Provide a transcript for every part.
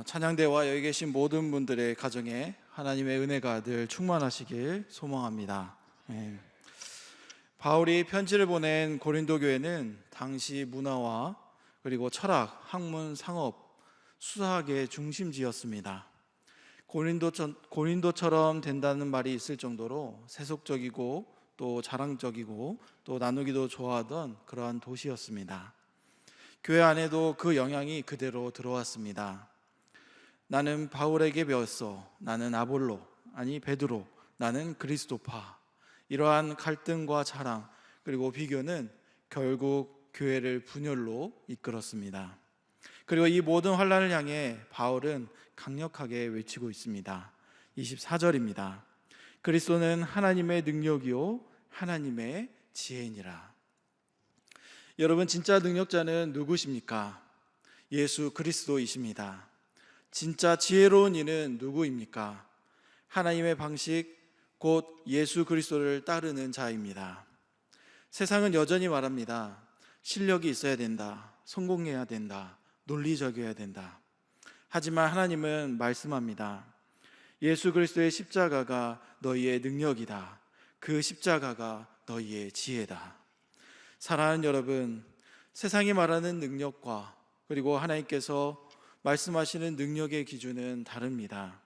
어, 찬양대와 여기 계신 모든 분들의 가정에 하나님의 은혜가 늘 충만하시길 소망합니다. 예. 바울이 편지를 보낸 고린도 교회는 당시 문화와 그리고 철학, 학문, 상업, 수사학의 중심지였습니다. 고린도 고린도처럼 된다는 말이 있을 정도로 세속적이고 또 자랑적이고 또 나누기도 좋아하던 그러한 도시였습니다. 교회 안에도 그 영향이 그대로 들어왔습니다. 나는 바울에게 배웠어. 나는 아볼로, 아니 베드로, 나는 그리스도파. 이러한 갈등과 자랑 그리고 비교는 결국 교회를 분열로 이끌었습니다. 그리고 이 모든 환란을 향해 바울은 강력하게 외치고 있습니다. 24절입니다. 그리스도는 하나님의 능력이요 하나님의 지혜니라. 여러분 진짜 능력자는 누구십니까? 예수 그리스도이십니다. 진짜 지혜로운 이는 누구입니까? 하나님의 방식 곧 예수 그리스도를 따르는 자입니다. 세상은 여전히 말합니다. 실력이 있어야 된다. 성공해야 된다. 논리적이어야 된다. 하지만 하나님은 말씀합니다. 예수 그리스도의 십자가가 너희의 능력이다. 그 십자가가 너희의 지혜다. 사랑하는 여러분, 세상이 말하는 능력과 그리고 하나님께서 말씀하시는 능력의 기준은 다릅니다.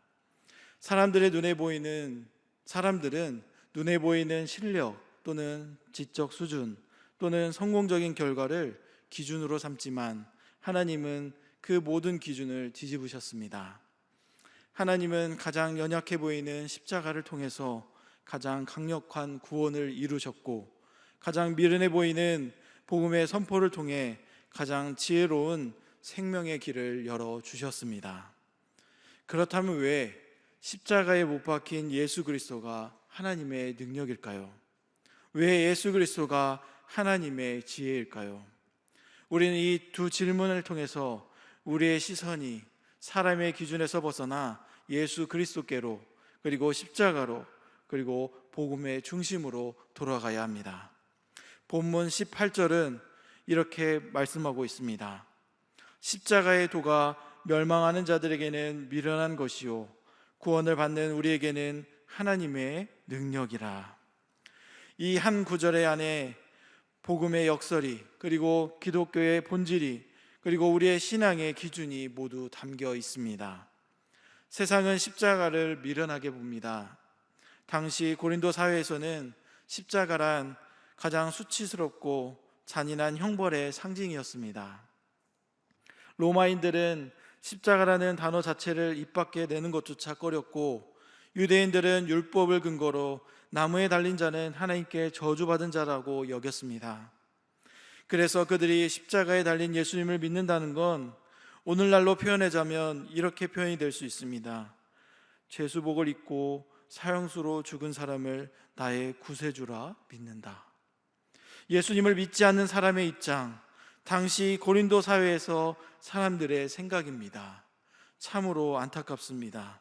사람들의 눈에 보이는 사람들은 눈에 보이는 실력 또는 지적 수준 또는 성공적인 결과를 기준으로 삼지만 하나님은 그 모든 기준을 뒤집으셨습니다. 하나님은 가장 연약해 보이는 십자가를 통해서 가장 강력한 구원을 이루셨고 가장 미련해 보이는 복음의 선포를 통해 가장 지혜로운 생명의 길을 열어 주셨습니다. 그렇다면 왜 십자가에 못 박힌 예수 그리스도가 하나님의 능력일까요? 왜 예수 그리스도가 하나님의 지혜일까요? 우리는 이 두 질문을 통해서 우리의 시선이 사람의 기준에서 벗어나 예수 그리스도께로 그리고 십자가로 그리고 복음의 중심으로 돌아가야 합니다. 본문 18절은 이렇게 말씀하고 있습니다. 십자가의 도가 멸망하는 자들에게는 미련한 것이요 구원을 받는 우리에게는 하나님의 능력이라. 이 한 구절의 안에 복음의 역설이 그리고 기독교의 본질이 그리고 우리의 신앙의 기준이 모두 담겨 있습니다. 세상은 십자가를 미련하게 봅니다. 당시 고린도 사회에서는 십자가란 가장 수치스럽고 잔인한 형벌의 상징이었습니다. 로마인들은 십자가라는 단어 자체를 입 밖에 내는 것조차 꺼렸고 유대인들은 율법을 근거로 나무에 달린 자는 하나님께 저주받은 자라고 여겼습니다. 그래서 그들이 십자가에 달린 예수님을 믿는다는 건 오늘날로 표현하자면 이렇게 표현이 될 수 있습니다. 죄수복을 입고 사형수로 죽은 사람을 나의 구세주라 믿는다. 예수님을 믿지 않는 사람의 입장, 당시 고린도 사회에서 사람들의 생각입니다. 참으로 안타깝습니다.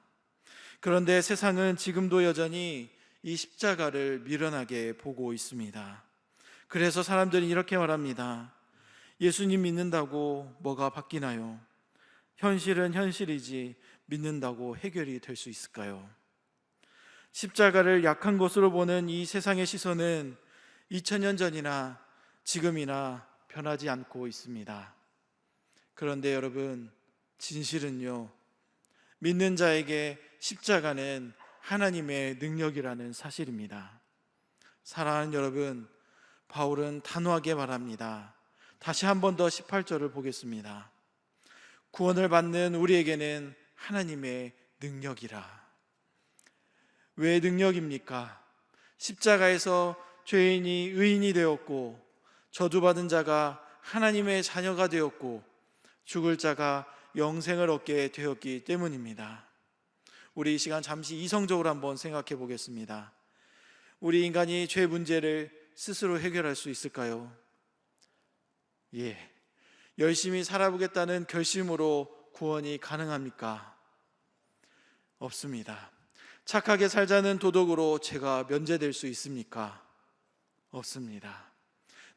그런데 세상은 지금도 여전히 이 십자가를 미련하게 보고 있습니다. 그래서 사람들은 이렇게 말합니다. 예수님 믿는다고 뭐가 바뀌나요? 현실은 현실이지 믿는다고 해결이 될 수 있을까요? 십자가를 약한 것으로 보는 이 세상의 시선은 2000년 전이나 지금이나 변하지 않고 있습니다. 그런데 여러분, 진실은요, 믿는 자에게 십자가는 하나님의 능력이라는 사실입니다. 사랑하는 여러분, 바울은 단호하게 말합니다. 다시 한 번 더 18절을 보겠습니다. 구원을 받는 우리에게는 하나님의 능력이라. 왜 능력입니까? 십자가에서 죄인이 의인이 되었고 저주받은 자가 하나님의 자녀가 되었고 죽을 자가 영생을 얻게 되었기 때문입니다. 우리 이 시간 잠시 이성적으로 한번 생각해 보겠습니다. 우리 인간이 죄 문제를 스스로 해결할 수 있을까요? 예. 열심히 살아보겠다는 결심으로 구원이 가능합니까? 없습니다. 착하게 살자는 도덕으로 제가 면제될 수 있습니까? 없습니다.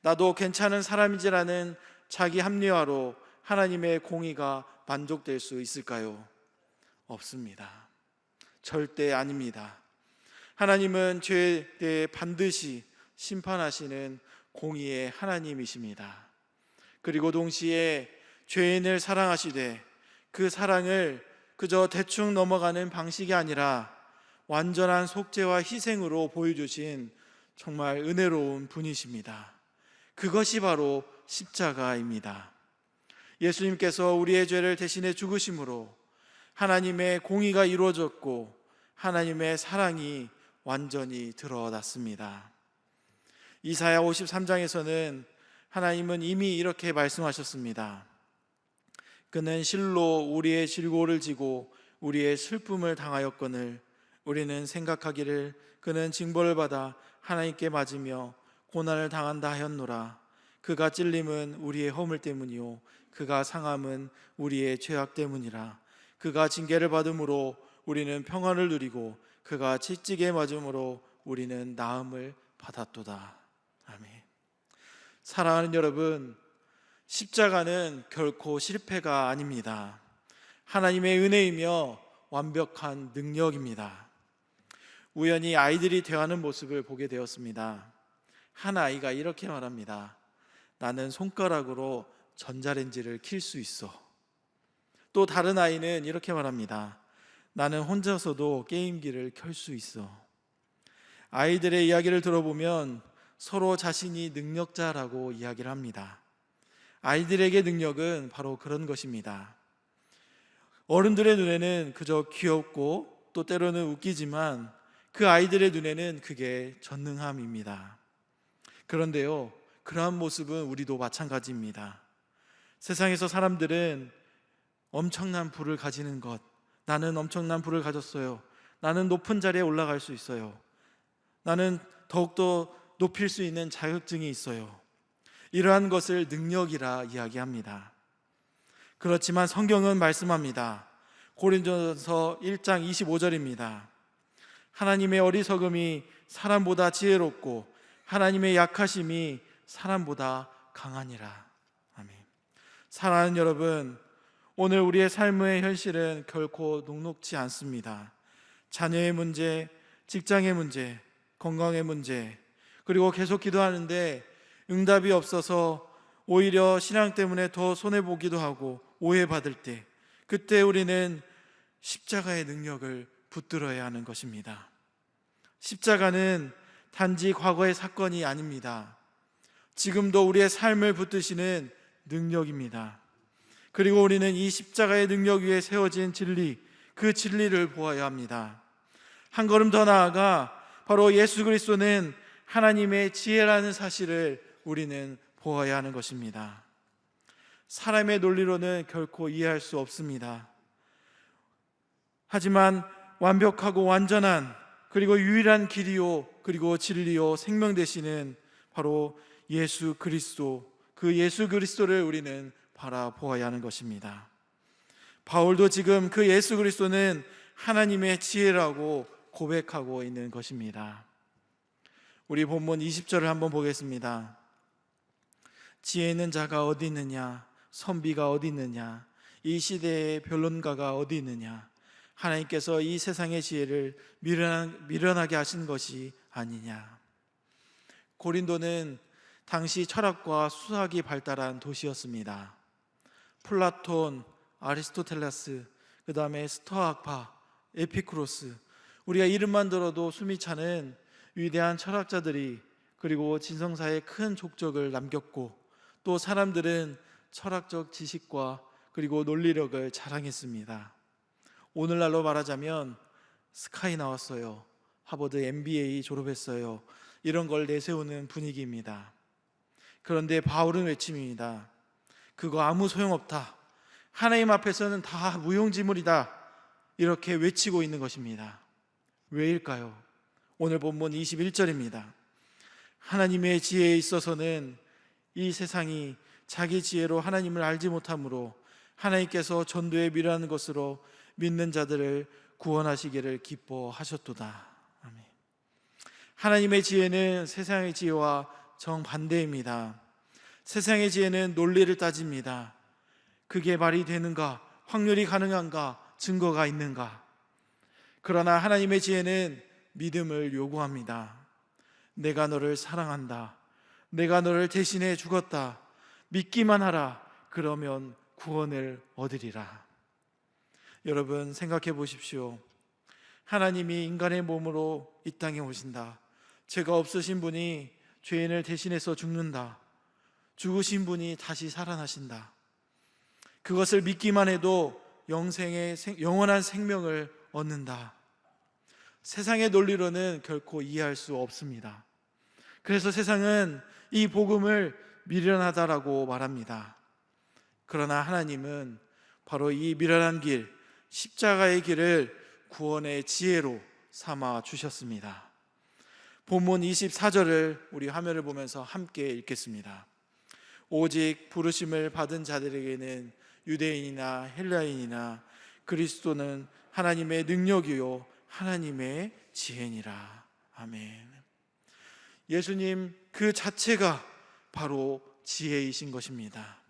나도 괜찮은 사람이지라는 자기 합리화로 하나님의 공의가 만족될 수 있을까요? 없습니다. 절대 아닙니다. 하나님은 죄에 대해 반드시 심판하시는 공의의 하나님이십니다. 그리고 동시에 죄인을 사랑하시되 그 사랑을 그저 대충 넘어가는 방식이 아니라 완전한 속죄와 희생으로 보여주신 정말 은혜로운 분이십니다. 그것이 바로 십자가입니다. 예수님께서 우리의 죄를 대신해 죽으심으로 하나님의 공의가 이루어졌고 하나님의 사랑이 완전히 드러났습니다. 이사야 53장에서는 하나님은 이미 이렇게 말씀하셨습니다. 그는 실로 우리의 질고를 지고 우리의 슬픔을 당하였거늘 우리는 생각하기를 그는 징벌을 받아 하나님께 맞으며 고난을 당한다 하였노라 그가 찔림은 우리의 허물 때문이요 그가 상함은 우리의 죄악 때문이라 그가 징계를 받음으로 우리는 평안을 누리고 그가 채찍에 맞음으로 우리는 나음을 받았도다 아멘 사랑하는 여러분 십자가는 결코 실패가 아닙니다. 하나님의 은혜이며 완벽한 능력입니다. 우연히 아이들이 대하는 모습을 보게 되었습니다. 한 아이가 이렇게 말합니다. 나는 손가락으로 전자레인지를 킬 수 있어. 또 다른 아이는 이렇게 말합니다. 나는 혼자서도 게임기를 켤 수 있어. 아이들의 이야기를 들어보면 서로 자신이 능력자라고 이야기를 합니다. 아이들에게 능력은 바로 그런 것입니다. 어른들의 눈에는 그저 귀엽고 또 때로는 웃기지만 그 아이들의 눈에는 그게 전능함입니다. 그런데요, 그러한 모습은 우리도 마찬가지입니다. 세상에서 사람들은 엄청난 부를 가지는 것, 나는 엄청난 부를 가졌어요. 나는 높은 자리에 올라갈 수 있어요. 나는 더욱더 높일 수 있는 자격증이 있어요. 이러한 것을 능력이라 이야기합니다. 그렇지만 성경은 말씀합니다. 고린도서 1장 25절입니다. 하나님의 어리석음이 사람보다 지혜롭고 하나님의 약하심이 사람보다 강하니라. 아멘. 사랑하는 여러분, 오늘 우리의 삶의 현실은 결코 녹록지 않습니다. 자녀의 문제, 직장의 문제, 건강의 문제, 그리고 계속 기도하는데 응답이 없어서 오히려 신앙 때문에 더 손해보기도 하고 오해받을 때 그때 우리는 십자가의 능력을 붙들어야 하는 것입니다. 십자가는 단지 과거의 사건이 아닙니다. 지금도 우리의 삶을 붙드시는 능력입니다. 그리고 우리는 이 십자가의 능력 위에 세워진 진리, 그 진리를 보아야 합니다. 한 걸음 더 나아가 바로 예수 그리스도는 하나님의 지혜라는 사실을 우리는 보아야 하는 것입니다. 사람의 논리로는 결코 이해할 수 없습니다. 하지만 완벽하고 완전한 그리고 유일한 길이요 그리고 진리요 생명 되시는 바로 예수 그리스도 그 예수 그리스도를 우리는 바라보아야 하는 것입니다. 바울도 지금 그 예수 그리스도는 하나님의 지혜라고 고백하고 있는 것입니다. 우리 본문 20절을 한번 보겠습니다. 지혜 있는 자가 어디 있느냐? 선비가 어디 있느냐? 이 시대의 변론가가 어디 있느냐? 하나님께서 이 세상의 지혜를 미련, 미련하게 하신 것이 아니냐? 고린도는 당시 철학과 수학이 발달한 도시였습니다. 플라톤, 아리스토텔레스, 그 다음에 스토아파, 에피크로스, 우리가 이름만 들어도 숨이 차는 위대한 철학자들이 그리고 진성사에 큰 족적을 남겼고 또 사람들은 철학적 지식과 그리고 논리력을 자랑했습니다. 오늘날로 말하자면 스카이 나왔어요. 하버드 MBA 졸업했어요. 이런 걸 내세우는 분위기입니다. 그런데 바울은 외침입니다. 그거 아무 소용없다. 하나님 앞에서는 다 무용지물이다. 이렇게 외치고 있는 것입니다. 왜일까요? 오늘 본문 21절입니다. 하나님의 지혜에 있어서는 이 세상이 자기 지혜로 하나님을 알지 못하므로 하나님께서 전도에 미라는 것으로 믿는 자들을 구원하시기를 기뻐하셨도다. 하나님의 지혜는 세상의 지혜와 정반대입니다. 세상의 지혜는 논리를 따집니다. 그게 말이 되는가? 확률이 가능한가? 증거가 있는가? 그러나 하나님의 지혜는 믿음을 요구합니다. 내가 너를 사랑한다. 내가 너를 대신해 죽었다. 믿기만 하라. 그러면 구원을 얻으리라. 여러분 생각해 보십시오. 하나님이 인간의 몸으로 이 땅에 오신다. 죄가 없으신 분이 죄인을 대신해서 죽는다. 죽으신 분이 다시 살아나신다. 그것을 믿기만 해도 영생의 생- 영원한 생명을 얻는다. 세상의 논리로는 결코 이해할 수 없습니다. 그래서 세상은 이 복음을 미련하다라고 말합니다. 그러나 하나님은 바로 이 미련한 길, 십자가의 길을 구원의 지혜로 삼아 주셨습니다. 본문 24절을 우리 화면을 보면서 함께 읽겠습니다. 오직 부르심을 받은 자들에게는 유대인이나 헬라인이나 그리스도는 하나님의 능력이요 하나님의 지혜니라. 아멘. 예수님 그 자체가 바로 지혜이신 것입니다.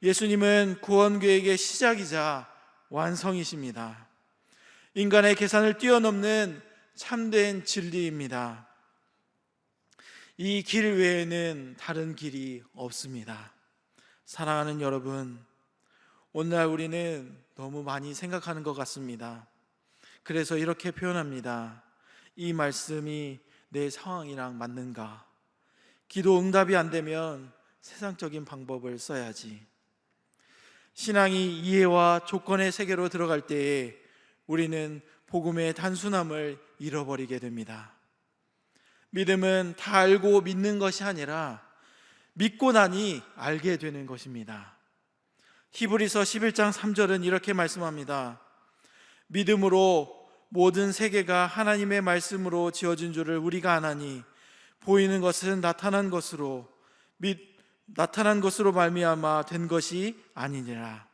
예수님은 구원 계획의 시작이자 완성이십니다. 인간의 계산을 뛰어넘는 참된 진리입니다. 이 길 외에는 다른 길이 없습니다. 사랑하는 여러분, 오늘날 우리는 너무 많이 생각하는 것 같습니다. 그래서 이렇게 표현합니다. 이 말씀이 내 상황이랑 맞는가? 기도 응답이 안 되면 세상적인 방법을 써야지. 신앙이 이해와 조건의 세계로 들어갈 때에 우리는 복음의 단순함을 잃어버리게 됩니다. 믿음은 다 알고 믿는 것이 아니라 믿고 나니 알게 되는 것입니다. 히브리서 11장 3절은 이렇게 말씀합니다. 믿음으로 모든 세계가 하나님의 말씀으로 지어진 줄을 우리가 아나니 보이는 것은 나타난 것으로 믿 나타난 것으로 말미암아 된 것이 아니니라.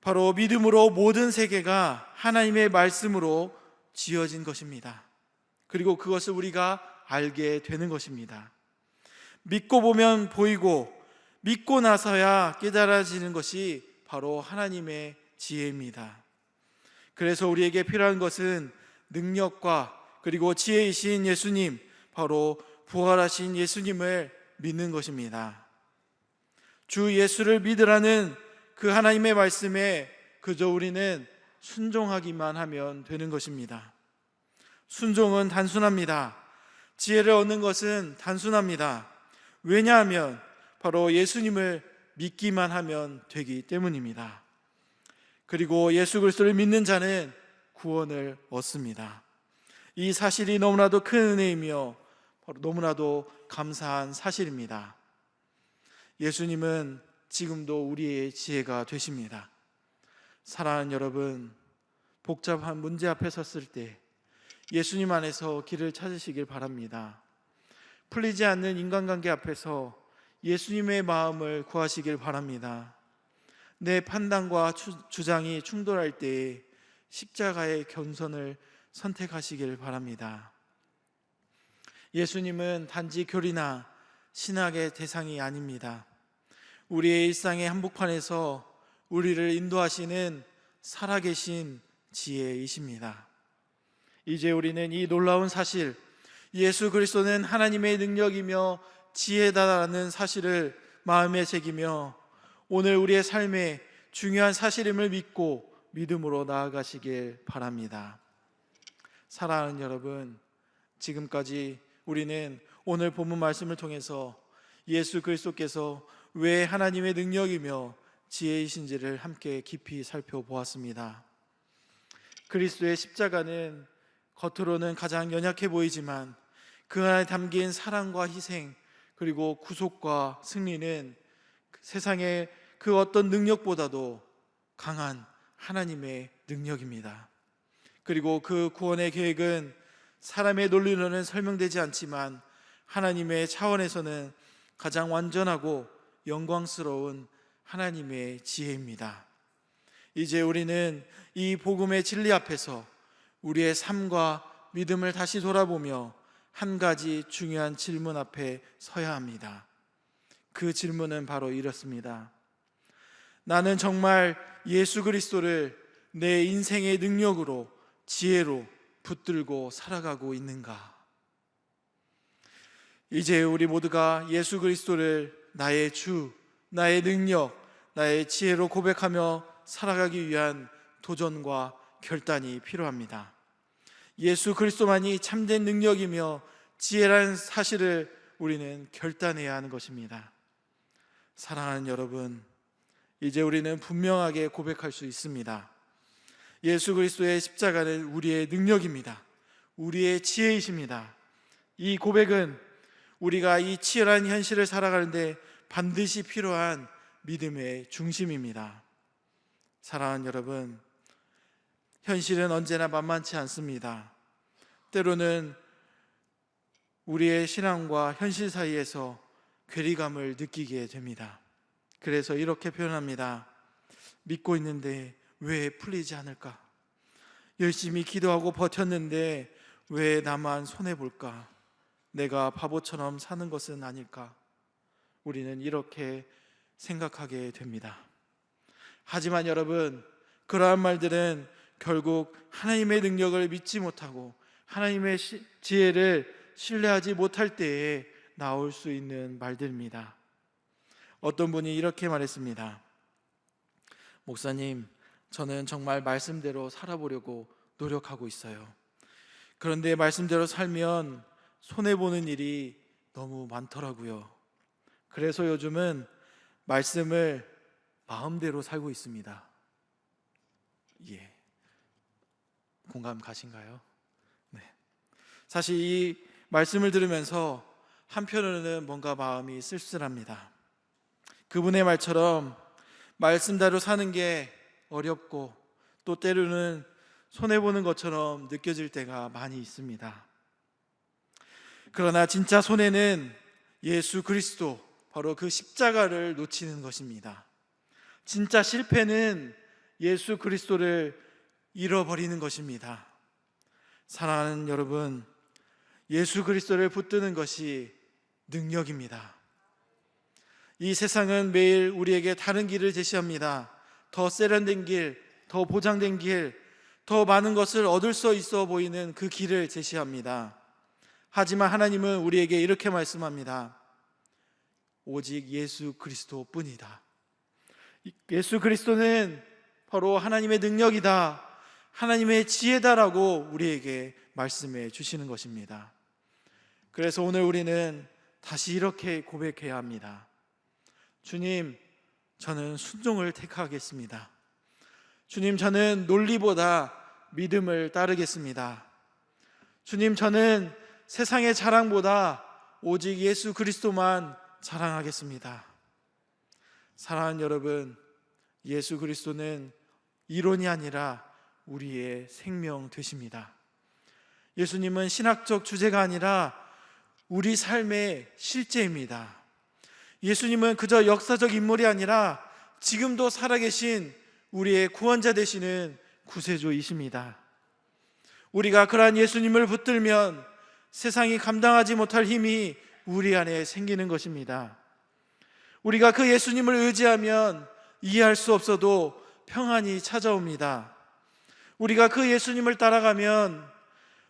바로 믿음으로 모든 세계가 하나님의 말씀으로 지어진 것입니다. 그리고 그것을 우리가 알게 되는 것입니다. 믿고 보면 보이고 믿고 나서야 깨달아지는 것이 바로 하나님의 지혜입니다. 그래서 우리에게 필요한 것은 능력과 그리고 지혜이신 예수님, 바로 부활하신 예수님을 믿는 것입니다. 주 예수를 믿으라는 그 하나님의 말씀에 그저 우리는 순종하기만 하면 되는 것입니다. 순종은 단순합니다. 지혜를 얻는 것은 단순합니다. 왜냐하면 바로 예수님을 믿기만 하면 되기 때문입니다. 그리고 예수 그리스도를 믿는 자는 구원을 얻습니다. 이 사실이 너무나도 큰 은혜이며 바로 너무나도 감사한 사실입니다. 예수님은 지금도 우리의 지혜가 되십니다. 사랑하는 여러분, 복잡한 문제 앞에 섰을 때 예수님 안에서 길을 찾으시길 바랍니다. 풀리지 않는 인간관계 앞에서 예수님의 마음을 구하시길 바랍니다. 내 판단과 주장이 충돌할 때에 십자가의 견선을 선택하시길 바랍니다. 예수님은 단지 교리나 신학의 대상이 아닙니다. 우리의 일상의 한복판에서 우리를 인도하시는 살아계신 지혜이십니다. 이제 우리는 이 놀라운 사실, 예수 그리스도는 하나님의 능력이며 지혜다라는 사실을 마음에 새기며 오늘 우리의 삶에 중요한 사실임을 믿고 믿음으로 나아가시길 바랍니다. 사랑하는 여러분, 지금까지 우리는 오늘 본문 말씀을 통해서 예수 그리스도께서 왜 하나님의 능력이며 지혜이신지를 함께 깊이 살펴보았습니다. 그리스도의 십자가는 겉으로는 가장 연약해 보이지만 그 안에 담긴 사랑과 희생 그리고 구속과 승리는 세상의 그 어떤 능력보다도 강한 하나님의 능력입니다. 그리고 그 구원의 계획은 사람의 논리로는 설명되지 않지만 하나님의 차원에서는 가장 완전하고 영광스러운 하나님의 지혜입니다. 이제 우리는 이 복음의 진리 앞에서 우리의 삶과 믿음을 다시 돌아보며 한 가지 중요한 질문 앞에 서야 합니다. 그 질문은 바로 이렇습니다. 나는 정말 예수 그리스도를 내 인생의 능력으로 지혜로 붙들고 살아가고 있는가? 이제 우리 모두가 예수 그리스도를 나의 주, 나의 능력, 나의 지혜로 고백하며 살아가기 위한 도전과 결단이 필요합니다. 예수 그리스도만이 참된 능력이며 지혜라는 사실을 우리는 결단해야 하는 것입니다. 사랑하는 여러분, 이제 우리는 분명하게 고백할 수 있습니다. 예수 그리스도의 십자가는 우리의 능력입니다. 우리의 지혜이십니다. 이 고백은 우리가 이 치열한 현실을 살아가는데 반드시 필요한 믿음의 중심입니다. 사랑하는 여러분, 현실은 언제나 만만치 않습니다. 때로는 우리의 신앙과 현실 사이에서 괴리감을 느끼게 됩니다. 그래서 이렇게 표현합니다. 믿고 있는데 왜 풀리지 않을까? 열심히 기도하고 버텼는데 왜 나만 손해볼까? 내가 바보처럼 사는 것은 아닐까? 우리는 이렇게 생각하게 됩니다. 하지만 여러분, 그러한 말들은 결국 하나님의 능력을 믿지 못하고 하나님의 시- 지혜를 신뢰하지 못할 때에 나올 수 있는 말들입니다. 어떤 분이 이렇게 말했습니다. 목사님, 저는 정말 말씀대로 살아보려고 노력하고 있어요. 그런데 말씀대로 살면 손해보는 일이 너무 많더라고요. 그래서 요즘은 말씀을 마음대로 살고 있습니다. 예. 공감 가신가요? 네. 사실 이 말씀을 들으면서 한편으로는 뭔가 마음이 쓸쓸합니다. 그분의 말처럼 말씀대로 사는 게 어렵고 또 때로는 손해보는 것처럼 느껴질 때가 많이 있습니다. 그러나 진짜 손해는 예수 그리스도, 바로 그 십자가를 놓치는 것입니다. 진짜 실패는 예수 그리스도를 잃어버리는 것입니다. 사랑하는 여러분, 예수 그리스도를 붙드는 것이 능력입니다. 이 세상은 매일 우리에게 다른 길을 제시합니다. 더 세련된 길, 더 보장된 길, 더 많은 것을 얻을 수 있어 보이는 그 길을 제시합니다. 하지만 하나님은 우리에게 이렇게 말씀합니다. 오직 예수 그리스도 뿐이다. 예수 그리스도는 바로 하나님의 능력이다. 하나님의 지혜다라고 우리에게 말씀해 주시는 것입니다. 그래서 오늘 우리는 다시 이렇게 고백해야 합니다. 주님, 저는 순종을 택하겠습니다. 주님, 저는 논리보다 믿음을 따르겠습니다. 주님, 저는 세상의 자랑보다 오직 예수 그리스도만 자랑하겠습니다. 사랑하는 여러분, 예수 그리스도는 이론이 아니라 우리의 생명 되십니다. 예수님은 신학적 주제가 아니라 우리 삶의 실제입니다. 예수님은 그저 역사적 인물이 아니라 지금도 살아계신 우리의 구원자 되시는 구세주이십니다. 우리가 그러한 예수님을 붙들면 세상이 감당하지 못할 힘이 우리 안에 생기는 것입니다. 우리가 그 예수님을 의지하면 이해할 수 없어도 평안이 찾아옵니다. 우리가 그 예수님을 따라가면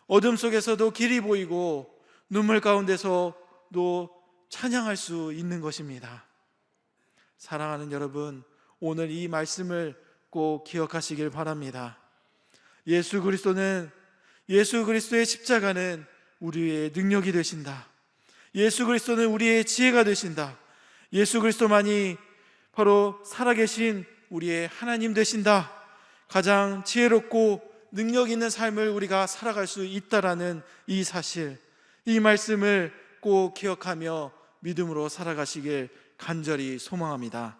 어둠 속에서도 길이 보이고 눈물 가운데서도 찬양할 수 있는 것입니다. 사랑하는 여러분, 오늘 이 말씀을 꼭 기억하시길 바랍니다. 예수 그리스도는 예수 그리스도의 십자가는 우리의 능력이 되신다. 예수 그리스도는 우리의 지혜가 되신다. 예수 그리스도만이 바로 살아계신 우리의 하나님 되신다. 가장 지혜롭고 능력 있는 삶을 우리가 살아갈 수 있다라는 이 사실, 이 말씀을 꼭 기억하며 믿음으로 살아가시길 간절히 소망합니다.